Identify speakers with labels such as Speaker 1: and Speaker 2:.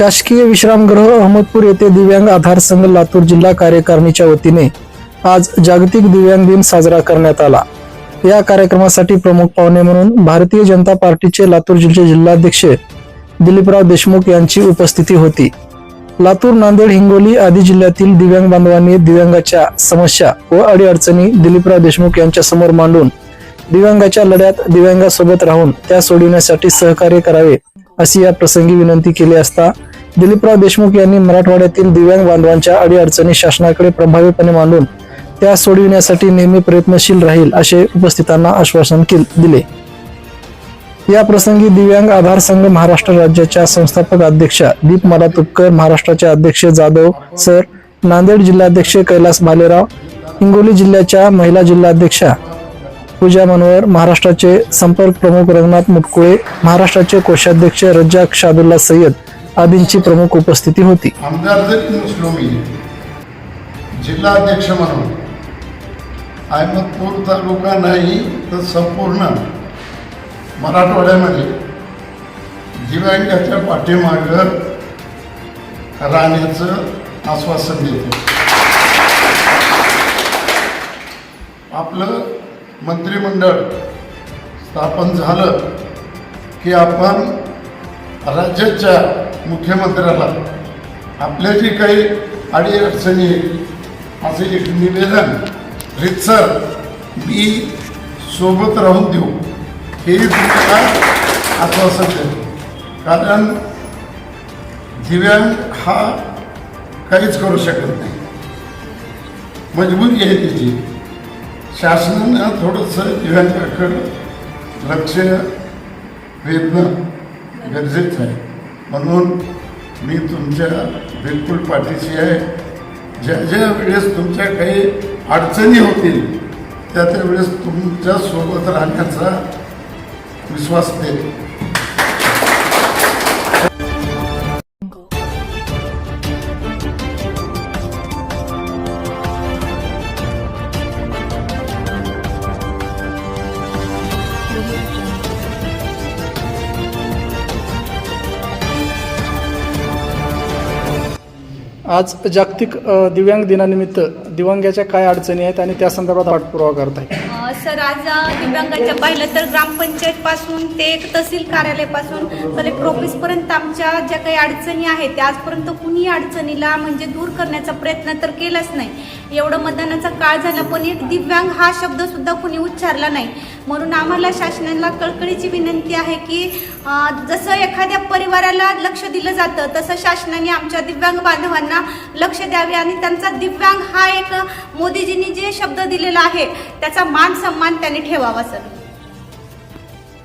Speaker 1: शासकीय विश्रामगृह अहमदपूर येथे दिव्यांग आधार संघ लातूर जिल्हा कार्यकारिणीच्या वतीने आज जागतिक दिव्यांग दिन साजरा करण्यात आला. या कार्यक्रमासाठी प्रमुख पाहुणे म्हणून भारतीय जनता पार्टीचे लातूर जिल्ह्याचे जिल्हाध्यक्ष दिलीपराव देशमुख यांची उपस्थिती होती. लातूर नांदेड हिंगोली आदी जिल्ह्यातील दिव्यांग बांधवांनी दिव्यांगाच्या समस्या व अडीअडचणी दिलीपराव देशमुख यांच्या समोर मांडून दिव्यांगाच्या लढ्यात दिव्यांगासोबत राहून त्या सोडविण्यासाठी सहकार्य करावे अशी या प्रसंगी विनंती केली असता दिलीपराव देशमुख यांनी मराठवाड्यातील दिव्यांग बांधवांच्या अडीअडचणी शासनाकडे प्रभावीपणे मांडून त्या सोडविण्यासाठी नेहमी प्रयत्नशील राहील असे उपस्थितांना आश्वासन दिले. या प्रसंगी दिव्यांग आधार संघ महाराष्ट्र राज्याच्या संस्थापक अध्यक्षा दीपमाला तुपकर महाराष्ट्राचे अध्यक्ष जाधव सर नांदेड जिल्हाध्यक्ष कैलास भालेराव हिंगोली जिल्ह्याच्या महिला जिल्हाध्यक्षा पूजा मनोहर महाराष्ट्राचे संपर्क प्रमुख रंगनाथ मुटकुळे महाराष्ट्राचे कोषाध्यक्ष रज्जाक शादुल्ला सय्यद आदींची प्रमुख उपस्थिती होती.
Speaker 2: आमदार जिल्हा अध्यक्ष जिल्हाध्यक्ष म्हणून अहमदपूर तालुका नाही तर संपूर्ण मराठवाड्यामध्ये दिव्यांगाच्या पाठीमागं राहण्याचं आश्वासन देतो. आपलं मंत्रिमंडळ स्थापन झालं की आपण राज्याच्या मुख्यमंत्र्याला. आपल्या जी काही अडीअडचणी आहेत. असे एक निवेदन रितसर मी सोबत राहून देऊ. हे तुम्हाला आश्वासन देतो कारण दिव्यांग हा काहीच करू शकत नाही. मजबुरी आहे त्याची. शासनानं थोडंसं दिव्यांगाकडं लक्ष वेधणं गरजेचं आहे. म्हणून मी तुमच्या बिलकुल पाठीशी आहे. ज्या ज्या वेळेस तुमच्या काही अडचणी होतील त्या त्या वेळेस तुमच्यासोबत राहण्याचा विश्वास देतो
Speaker 1: आज जागतिक दिव्यांग दिनानिमित्त दिव्यांगाच्या काय अडचणी आहेत आणि त्या संदर्भात पाठपुरावा करत आहे
Speaker 3: सर आज दिव्यांगाच्या पाहिलं तर ग्रामपंचायत पासून ते एक तहसील कार्यालयापासून कलेक्टर ऑफिसपर्यंत आमच्या ज्या काही अडचणी आहेत त्या आजपर्यंत कुणी अडचणीला म्हणजे दूर करण्याचा प्रयत्न तर केलाच नाही. एवढं मतदानाचा काळ झाला पण एक दिव्यांग हा शब्द सुद्धा कुणी उच्चारला नाही. म्हणून आम्हाला शासनाला कळकळीची विनंती आहे की जसं एखाद्या परिवाराला लक्ष दिलं जातं तसं शासनाने आमच्या दिव्यांग बांधवांना लक्ष द्यावे आणि त्यांचा दिव्यांग हा एक मोदीजींनी जे शब्द दिलेला आहे त्याचा मान सन्मान त्यांनी ठेवावा सर